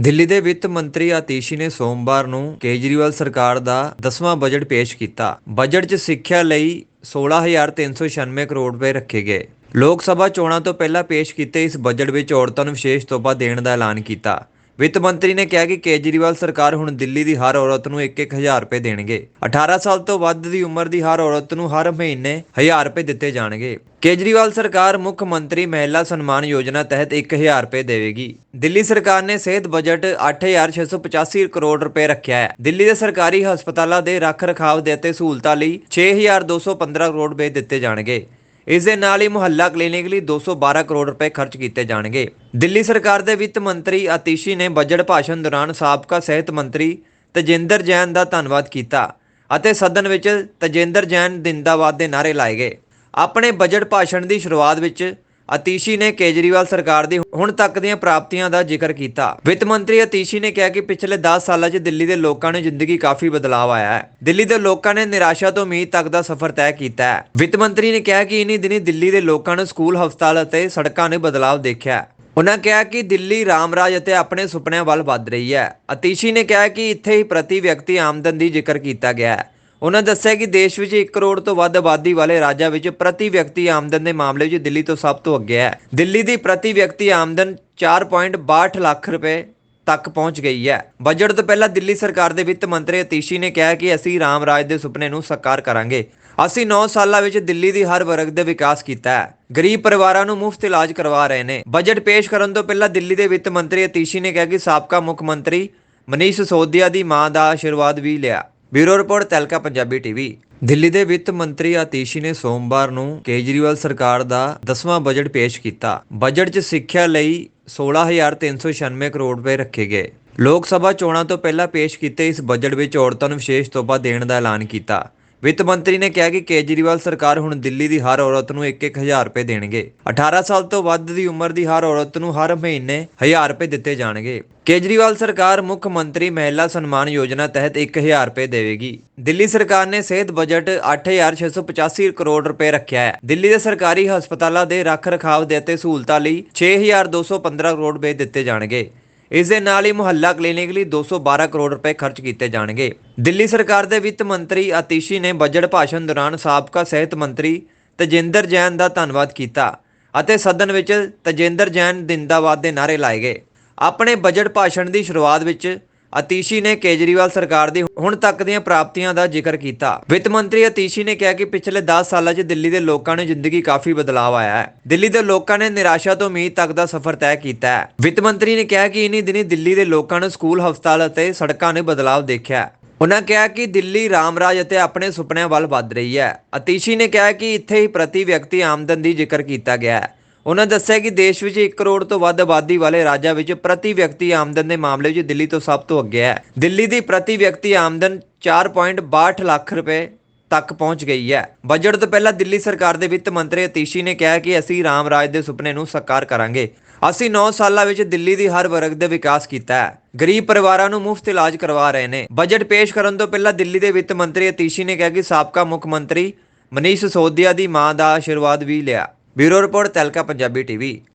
ਦਿੱਲੀ ਦੇ ਵਿੱਤ ਮੰਤਰੀ ਆਤੀਸ਼ੀ ਨੇ ਸੋਮਵਾਰ ਨੂੰ ਕੇਜਰੀਵਾਲ ਸਰਕਾਰ ਦਾ 10ਵਾਂ ਬਜਟ ਪੇਸ਼ ਕੀਤਾ। ਬਜਟ 'ਚ ਸਿੱਖਿਆ ਲਈ 16396 ਕਰੋੜ ਰੁਪਏ ਰੱਖੇ ਗਏ। ਲੋਕ ਸਭਾ ਚੋਣਾਂ ਤੋਂ ਪਹਿਲਾਂ ਪੇਸ਼ ਕੀਤੇ ਇਸ ਬਜਟ ਵਿੱਚ ਔਰਤਾਂ ਨੂੰ ਵਿਸ਼ੇਸ਼ ਤੋਹਫਾ ਦੇਣ ਦਾ ਐਲਾਨ ਕੀਤਾ। ਵਿੱਤ ਮੰਤਰੀ ਨੇ ਕਿਹਾ ਕਿ ਕੇਜਰੀਵਾਲ ਸਰਕਾਰ ਹੁਣ ਦਿੱਲੀ ਦੀ ਹਰ ਔਰਤ ਨੂੰ 1-1000 ਰੁਪਏ ਦੇਣਗੇ। 18 ਸਾਲ ਤੋਂ ਵੱਧ ਦੀ ਉਮਰ ਦੀ ਹਰ ਔਰਤ ਨੂੰ ਹਰ ਮਹੀਨੇ 1000 ਰੁਪਏ ਦਿੱਤੇ ਜਾਣਗੇ। ਕੇਜਰੀਵਾਲ ਸਰਕਾਰ ਮੁੱਖ ਮੰਤਰੀ ਮਹਿਲਾ ਸਨਮਾਨ ਯੋਜਨਾ ਤਹਿਤ 1000 ਰੁਪਏ ਦੇਵੇਗੀ। ਦਿੱਲੀ ਸਰਕਾਰ ਨੇ ਸਿਹਤ ਬਜਟ 8685 ਕਰੋੜ ਰੁਪਏ ਰੱਖਿਆ ਹੈ। ਦਿੱਲੀ ਦੇ ਸਰਕਾਰੀ ਹਸਪਤਾਲਾਂ ਦੇ ਰੱਖ ਰਖਾਵ ਦੇ ਅਤੇ ਸਹੂਲਤਾਂ ਲਈ 6215 ਕਰੋੜ ਰੁਪਏ ਦਿੱਤੇ ਜਾਣਗੇ। ਇਸ ਦੇ ਨਾਲ ਹੀ ਮੁਹੱਲਾ ਕਲੀਨਿਕ ਲਈ 212 ਕਰੋੜ ਰੁਪਏ ਖਰਚ ਕੀਤੇ ਜਾਣਗੇ। ਦਿੱਲੀ ਸਰਕਾਰ ਦੇ ਵਿੱਤ ਮੰਤਰੀ ਆਤੀਸ਼ੀ ਨੇ ਬਜਟ ਭਾਸ਼ਣ ਦੌਰਾਨ ਸਾਬਕਾ ਸਿਹਤ ਮੰਤਰੀ ਤਜਿੰਦਰ ਜੈਨ ਦਾ ਧੰਨਵਾਦ ਕੀਤਾ ਅਤੇ ਸਦਨ ਵਿੱਚ ਤਜਿੰਦਰ ਜੈਨ ਜਿੰਦਾਬਾਦ ਦੇ ਨਾਅਰੇ ਲਾਏ ਗਏ। ਆਪਣੇ ਬਜਟ ਭਾਸ਼ਣ ਦੀ ਸ਼ੁਰੂਆਤ ਵਿੱਚ ਅਤੀਸ਼ੀ ਨੇ ਕੇਜਰੀਵਾਲ ਸਰਕਾਰ ਦੀ ਹੁਣ ਤੱਕ ਦੀਆਂ ਪ੍ਰਾਪਤੀਆਂ ਦਾ ਜ਼ਿਕਰ ਕੀਤਾ। ਵਿੱਤ ਮੰਤਰੀ ਅਤੀਸ਼ੀ ਨੇ ਕਿਹਾ ਕਿ ਪਿਛਲੇ 10 ਸਾਲਾਂ 'ਚ ਦਿੱਲੀ ਦੇ ਲੋਕਾਂ ਨੇ ਜ਼ਿੰਦਗੀ ਕਾਫੀ ਬਦਲਾਅ ਆਇਆ ਹੈ। ਦਿੱਲੀ ਦੇ ਲੋਕਾਂ ਨੇ ਨਿਰਾਸ਼ਾ ਤੋਂ ਉਮੀਦ ਤੱਕ ਦਾ ਸਫ਼ਰ ਤੈਅ ਕੀਤਾ ਹੈ। ਵਿੱਤ ਮੰਤਰੀ ਨੇ ਕਿਹਾ ਕਿ ਇਨੀ ਦਿਨੀ ਦਿੱਲੀ ਦੇ ਲੋਕਾਂ ਨੇ ਸਕੂਲ, ਹਸਪਤਾਲ ਅਤੇ ਸੜਕਾਂ ਨੇ ਬਦਲਾਅ ਦੇਖਿਆ ਉਹਨਾਂ ਕਿਹਾ ਕਿ ਦਿੱਲੀ ਰਾਮਰਾਜ ਅਤੇ ਆਪਣੇ ਸੁਪਨਿਆਂ ਵੱਲ ਵੱਧ ਰਹੀ ਹੈ। ਅਤੀਸ਼ੀ ਨੇ ਕਿਹਾ ਕਿ ਇੱਥੇ ਹੀ ਪ੍ਰਤੀ ਵਿਅਕਤੀ ਆਮਦਨ ਦੀ ਜ਼ਿਕਰ ਕੀਤਾ ਗਿਆ ਹੈ। ਉਹਨਾਂ ਦੱਸਿਆ ਕਿ ਦੇਸ਼ ਵਿੱਚ 1 ਕਰੋੜ ਤੋਂ ਵੱਧ ਆਬਾਦੀ ਵਾਲੇ ਰਾਜਾਂ ਵਿੱਚ ਪ੍ਰਤੀ ਵਿਅਕਤੀ ਆਮਦਨ ਦੇ ਮਾਮਲੇ ਵਿੱਚ ਦਿੱਲੀ ਤੋਂ ਸਭ ਤੋਂ ਅੱਗੇ ਹੈ। ਦਿੱਲੀ ਦੀ ਪ੍ਰਤੀ ਵਿਅਕਤੀ ਆਮਦਨ 4.62 ਲੱਖ ਰੁਪਏ ਤੱਕ ਪਹੁੰਚ ਗਈ ਹੈ। ਬਜਟ ਤੋਂ ਪਹਿਲਾਂ ਦਿੱਲੀ ਸਰਕਾਰ ਦੇ ਵਿੱਤ ਮੰਤਰੀ ਅਤੀਸ਼ੀ ਨੇ ਕਿਹਾ ਕਿ ਅਸੀਂ ਰਾਮ ਰਾਜ ਦੇ ਸੁਪਨੇ ਨੂੰ ਸਾਕਾਰ ਕਰਾਂਗੇ। ਅਸੀਂ 9 ਸਾਲਾਂ ਵਿੱਚ ਦਿੱਲੀ ਦੀ ਹਰ ਵਰਗ ਦੇ ਵਿਕਾਸ ਕੀਤਾ ਹੈ। ਗਰੀਬ ਪਰਿਵਾਰਾਂ ਨੂੰ ਮੁਫਤ ਇਲਾਜ ਕਰਵਾ ਰਹੇ ਨੇ। ਬਜਟ ਪੇਸ਼ ਕਰਨ ਤੋਂ ਪਹਿਲਾਂ ਦਿੱਲੀ ਦੇ ਵਿੱਤ ਮੰਤਰੀ ਅਤੀਸ਼ੀ ਨੇ ਕਿਹਾ ਕਿ ਸਾਬਕਾ ਮੁੱਖ ਮੰਤਰੀ ਮਨੀਸ਼ ਸਿਸੋਦੀਆ ਦੀ ਮਾਂ ਦਾ ਆਸ਼ੀਰਵਾਦ ਵੀ ਲਿਆ। Bureau report ਤਲਕਾ Punjabi TV. Delhi ਦੇ ਵਿੱਤ ਮੰਤਰੀ ਆਤੀਸ਼ੀ ਨੇ ਸੋਮਵਾਰ ਨੂੰ ਕੇਜਰੀਵਾਲ ਸਰਕਾਰ ਦਾ 10ਵਾਂ ਬਜਟ ਪੇਸ਼ ਕੀਤਾ। ਬਜਟ 'ਚ ਸਿੱਖਿਆ ਲਈ 16396 ਕਰੋੜ ਰੁਪਏ ਰੱਖੇ ਗਏ। ਲੋਕ ਸਭਾ ਚੋਣਾਂ ਤੋਂ ਪਹਿਲਾਂ ਪੇਸ਼ ਕੀਤੇ ਇਸ ਬਜਟ ਵਿੱਚ ਔਰਤਾਂ ਨੂੰ ਵਿਸ਼ੇਸ਼ ਤੋਹਫਾ ਦੇਣ ਦਾ ਐਲਾਨ ਕੀਤਾ। ਵਿੱਤ ਮੰਤਰੀ ਨੇ ਕਿਹਾ ਕਿ ਕੇਜਰੀਵਾਲ ਸਰਕਾਰ ਹੁਣ ਦਿੱਲੀ ਦੀ ਹਰ ਔਰਤ ਨੂੰ 1-1000 ਰੁਪਏ ਦੇਣਗੇ। 18 ਸਾਲ ਤੋਂ ਵੱਧ ਦੀ ਉਮਰ ਦੀ ਹਰ ਔਰਤ ਨੂੰ ਹਰ ਮਹੀਨੇ 1000 ਰੁਪਏ ਦਿੱਤੇ ਜਾਣਗੇ। ਕੇਜਰੀਵਾਲ ਸਰਕਾਰ ਮੁੱਖ ਮੰਤਰੀ ਮਹਿਲਾ ਸਨਮਾਨ ਯੋਜਨਾ ਤਹਿਤ 1000 ਰੁਪਏ ਦੇਵੇਗੀ। ਦਿੱਲੀ ਸਰਕਾਰ ਨੇ ਸਿਹਤ ਬਜਟ 8685 ਕਰੋੜ ਰੁਪਏ ਰੱਖਿਆ ਹੈ। ਦਿੱਲੀ ਦੇ ਸਰਕਾਰੀ ਹਸਪਤਾਲਾਂ ਦੇ ਰੱਖ ਰਖਾਵ ਦੇ ਅਤੇ ਸਹੂਲਤਾਂ ਲਈ 6215 ਕਰੋੜ ਰੁਪਏ ਦਿੱਤੇ ਜਾਣਗੇ। ਇਸ ਦੇ ਨਾਲ ਹੀ ਮੁਹੱਲਾ ਕਲੀਨਿਕ ਲਈ 212 ਕਰੋੜ ਰੁਪਏ ਖਰਚ ਕੀਤੇ ਜਾਣਗੇ। ਦਿੱਲੀ ਸਰਕਾਰ ਦੇ ਵਿੱਤ ਮੰਤਰੀ ਆਤੀਸ਼ੀ ਨੇ ਬਜਟ ਭਾਸ਼ਣ ਦੌਰਾਨ ਸਾਬਕਾ ਸਿਹਤ ਮੰਤਰੀ ਤਜਿੰਦਰ ਜੈਨ ਦਾ ਧੰਨਵਾਦ ਕੀਤਾ ਅਤੇ ਸਦਨ ਵਿੱਚ ਤਜਿੰਦਰ ਜੈਨ ਜਿੰਦਾਬਾਦ ਦੇ ਨਾਅਰੇ ਲਾਏ ਗਏ। ਆਪਣੇ ਬਜਟ ਭਾਸ਼ਣ ਦੀ ਸ਼ੁਰੂਆਤ ਵਿੱਚ ਅਤੀਸ਼ੀ ਨੇ ਕੇਜਰੀਵਾਲ ਸਰਕਾਰ ਦੀ ਹੁਣ ਤੱਕ ਦੀਆਂ ਪ੍ਰਾਪਤੀਆਂ ਦਾ ਜ਼ਿਕਰ ਕੀਤਾ। ਵਿੱਤ ਮੰਤਰੀ ਅਤੀਸ਼ੀ ਨੇ ਕਿਹਾ ਕਿ ਪਿਛਲੇ 10 ਸਾਲਾਂ 'ਚ ਦਿੱਲੀ ਦੇ ਲੋਕਾਂ ਨੂੰ ਜ਼ਿੰਦਗੀ ਕਾਫੀ ਬਦਲਾਅ ਆਇਆ ਹੈ। ਦਿੱਲੀ ਦੇ ਲੋਕਾਂ ਨੇ ਨਿਰਾਸ਼ਾ ਤੋਂ ਉਮੀਦ ਤੱਕ ਦਾ ਸਫ਼ਰ ਤੈਅ ਕੀਤਾ ਹੈ। ਵਿੱਤ ਮੰਤਰੀ ਨੇ ਕਿਹਾ ਕਿ ਇਨੀ ਦਿਨੀ ਦਿੱਲੀ ਦੇ ਲੋਕਾਂ ਨੂੰ ਸਕੂਲ, ਹਸਪਤਾਲ ਅਤੇ ਸੜਕਾਂ ਨੇ ਬਦਲਾਅ ਦੇਖਿਆ ਉਹਨਾਂ ਕਿਹਾ ਕਿ ਦਿੱਲੀ ਰਾਮਰਾਜ ਅਤੇ ਆਪਣੇ ਸੁਪਨਿਆਂ ਵੱਲ ਵੱਧ ਰਹੀ ਹੈ। ਅਤੀਸ਼ੀ ਨੇ ਕਿਹਾ ਕਿ ਇੱਥੇ ਹੀ ਪ੍ਰਤੀ ਵਿਅਕਤੀ ਆਮਦਨ ਦੀ ਜ਼ਿਕਰ ਕੀਤਾ ਗਿਆ ਹੈ। ਉਹਨਾਂ ਦੱਸਿਆ ਕਿ ਦੇਸ਼ ਵਿੱਚ 1 ਕਰੋੜ ਤੋਂ ਵੱਧ ਆਬਾਦੀ ਵਾਲੇ ਰਾਜਾਂ ਵਿੱਚ ਪ੍ਰਤੀ ਵਿਅਕਤੀ ਆਮਦਨ ਦੇ ਮਾਮਲੇ ਵਿੱਚ ਦਿੱਲੀ ਤੋਂ ਸਭ ਤੋਂ ਅੱਗੇ ਹੈ। ਦਿੱਲੀ ਦੀ ਪ੍ਰਤੀ ਵਿਅਕਤੀ ਆਮਦਨ 4.62 ਲੱਖ ਰੁਪਏ ਤੱਕ ਪਹੁੰਚ ਗਈ ਹੈ। ਬਜਟ ਤੋਂ ਪਹਿਲਾਂ ਦਿੱਲੀ ਸਰਕਾਰ ਦੇ ਵਿੱਤ ਮੰਤਰੀ ਅਤੀਸ਼ੀ ਨੇ ਕਿਹਾ ਕਿ ਅਸੀਂ ਰਾਮ ਰਾਜ ਦੇ ਸੁਪਨੇ ਨੂੰ ਸਾਕਾਰ ਕਰਾਂਗੇ। ਅਸੀਂ 9 ਸਾਲਾਂ ਵਿੱਚ ਦਿੱਲੀ ਦੀ ਹਰ ਵਰਗ ਦੇ ਵਿਕਾਸ ਕੀਤਾ ਹੈ। ਗਰੀਬ ਪਰਿਵਾਰਾਂ ਨੂੰ ਮੁਫਤ ਇਲਾਜ ਕਰਵਾ ਰਹੇ ਨੇ। ਬਜਟ ਪੇਸ਼ ਕਰਨ ਤੋਂ ਪਹਿਲਾਂ ਦਿੱਲੀ ਦੇ ਵਿੱਤ ਮੰਤਰੀ ਅਤੀਸ਼ੀ ਨੇ ਕਿਹਾ ਕਿ ਸਾਬਕਾ ਮੁੱਖ ਮੰਤਰੀ ਮਨੀਸ਼ ਸਿਸੋਦੀਆ ਦੀ ਮਾਂ ਦਾ ਆਸ਼ੀਰਵਾਦ ਵੀ ਲਿਆ। Bureau report ਤਲਕਾ Punjabi TV